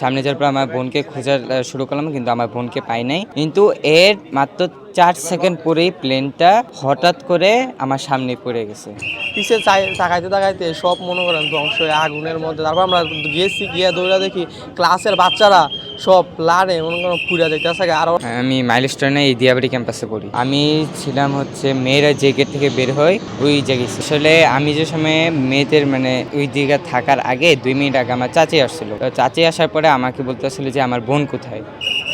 সামনে যাওয়ার পর আমার বোনকে খোঁজার শুরু করলাম, কিন্তু আমার বোনকে পাই নাই। কিন্তু এর মাত্র চার সেকেন্ড পরেই প্লেনটা হঠাৎ করে আমার সামনে পড়ে গেছে। পিছিয়ে তাকাইতে তাকাইতে সব মনে করেন ধ্বংস আগুনের মধ্যে। তারপর আমরা গিয়েছি গিয়ে দৌড়া দেখি ক্লাসের বাচ্চারা সব লাড়ে মনে করেন পুড়ে যাইতেছে। আরও আমি মাইলস্টোনে এই দিয়াবাড়ি ক্যাম্পাসে পড়ি। আমি ছিলাম হচ্ছে মেয়েরা যে গেট থেকে বের হয় ওই জায়গায় আসলে আমি যে সময় মেয়েদের মানে ওই দিকে থাকার আগে দুই মিনিট আগে আমার চাচি আসছিল। তো চাচি আসার পরে আমাকে বলতে বলতেছিল যে আমার বোন কোথায়?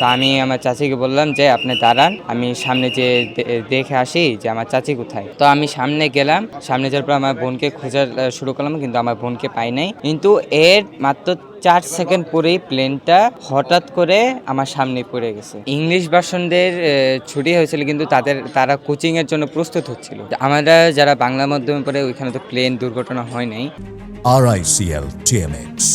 তো আমি আমার চাচিকে বললাম যে, আপনি দাঁড়ান, আমি সামনে যে দেখে আসি যে আমার চাচি কোথায়। তো আমি সামনে গেলাম, সামনে যাওয়ার পর আমার বোনকে খোঁজার শুরু করলাম, কিন্তু আমার বোনকে পাই নাই। কিন্তু এর মাত্র চার সেকেন্ড পরেই প্লেনটা হঠাৎ করে আমার সামনে পড়ে গেছে। ইংলিশ ভার্সনদের ছুটি হয়েছিল, কিন্তু তাদের, তারা কোচিং এর জন্য প্রস্তুত হচ্ছিল। আমরা যারা বাংলা মাধ্যমে পড়ে, ওইখানে তো প্লেন দুর্ঘটনা হয় নাই। আরআইসিএল টিএমএক্স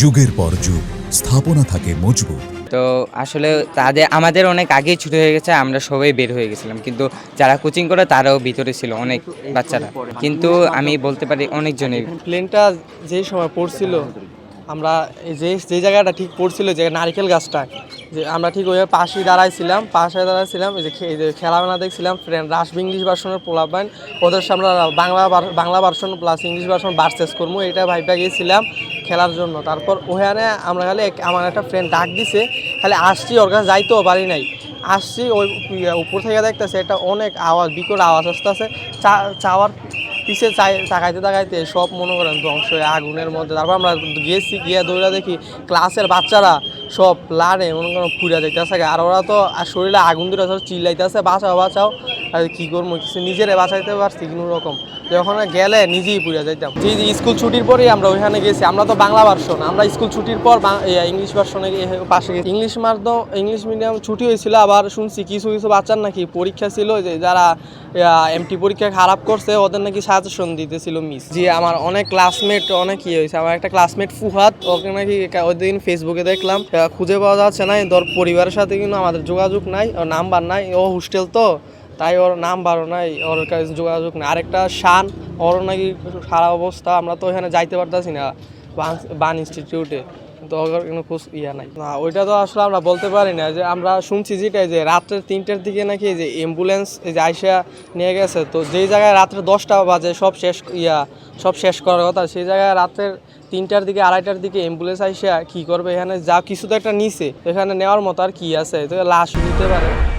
যুগের পর যুগ, স্থাপনা থাকে মজবুত। তো আসলে তাদের, আমাদের অনেক আগেই ছুটি হয়ে গেছে, আমরা সবাই বের হয়ে গেছিলাম। কিন্তু যারা কোচিং করে, তারাও ভিতরে ছিল অনেক বাচ্চারা। কিন্তু আমি বলতে পারি অনেকজনই। প্লেনটা যেই সময় পড়ছিল, আমরা যে যে জায়গাটা ঠিক পড়ছিল, যে নারকেল গাছটা, যে আমরা ঠিক ওই পাশেই দাঁড়াইছিলাম পাশে দাঁড়াইছিলাম যে খেলামেলা দেখছিলাম ফ্রেন্ড রাস ইংলিশ ভার্সনের পোলাপাইন ওদের সামনে Bangla Bangla version plus English version versus করব এটা ভাইবা গিয়েছিলাম খেলার জন্য। তারপর ওখানে আমরা খালি আমার একটা ফ্রেন্ড ডাক দিছে, খালি আসছি ওর কাছে, যাইতেও পারি নাই। আসছি ওই উপর থেকে দেখতেছে একটা অনেক আওয়াজ, বিকট আওয়াজ আসতেছে। চাওয়ার পিছিয়ে চাই তাকাইতে তাকাইতে সব মনে করেন ধ্বংস হয়ে আগুনের মধ্যে। তারপর আমরা গিয়েছি গিয়ে দৌড়া দেখি ক্লাসের বাচ্চারা সব লাড়ে, মনে করেন পুড়ে যাইতেছে। আর ওরা তো শরীরে আগুন ধরে সব চিল্লাইতেছে, বাঁচাও বাঁচাও। আর কি করব, কিছু নিজেরে বাঁচাইতে পারছি কোনো রকম যখন গেলে নিজেই পুড়ে যাইতাম। জি স্কুল ছুটির পরেই আমরা ওইখানে গেছি, আমরা তো বাংলা ভার্সন আমরা স্কুল ছুটির পর ইংলিশ ভার্সনে পাশে গেছি। ইংলিশ মাধ্যম ইংলিশ মিডিয়াম ছুটি হয়েছিল, আবার শুনছি কিছু কিছু বাচ্চার নাকি পরীক্ষা ছিল যে যারা এমটি পরীক্ষা খারাপ করছে, ওদের নাকি সাজেশন দিতেছিল মিস যে আমার অনেক ক্লাসমেট অনেক ইয়ে হয়েছে। আমার একটা ক্লাসমেট ফুহাত ওকে নাকি ওই দিন ফেসবুকে দেখলাম খুঁজে পাওয়া যাচ্ছে না ধর পরিবারের সাথে কিন্তু আমাদের যোগাযোগ নাই নাম্বার নাই, ও হোস্টেল তো। তাই ওর নাম নাম্বারও নাই, ওর কাছে যোগাযোগ নেই। আরেকটা শান, ওর নাকি খারাপ অবস্থা, আমরা তো এখানে যাইতে পারতাছি না বান- ইনস্টিটিউটে তো ওর কোনো খোঁজ ইয়া নাই। না, ওইটা তো আসলে আমরা বলতে পারি না, যে আমরা শুনছি যেটাই, যে রাত্রে তিনটের দিকে নাকি যে অ্যাম্বুলেন্স এই যে আইসা নিয়ে গেছে, তো যেই জায়গায় রাত্রে দশটা বাজে সব শেষ, ইয়া, সব শেষ করার কথা, সেই জায়গায় রাতের তিনটার দিকে, আড়াইটার দিকে অ্যাম্বুলেন্স আইসা কি করবে এখানে? যা কিছু তো একটা নিছে, এখানে নেওয়ার মতো আর কি আছে তো লাশ দিতে পারে।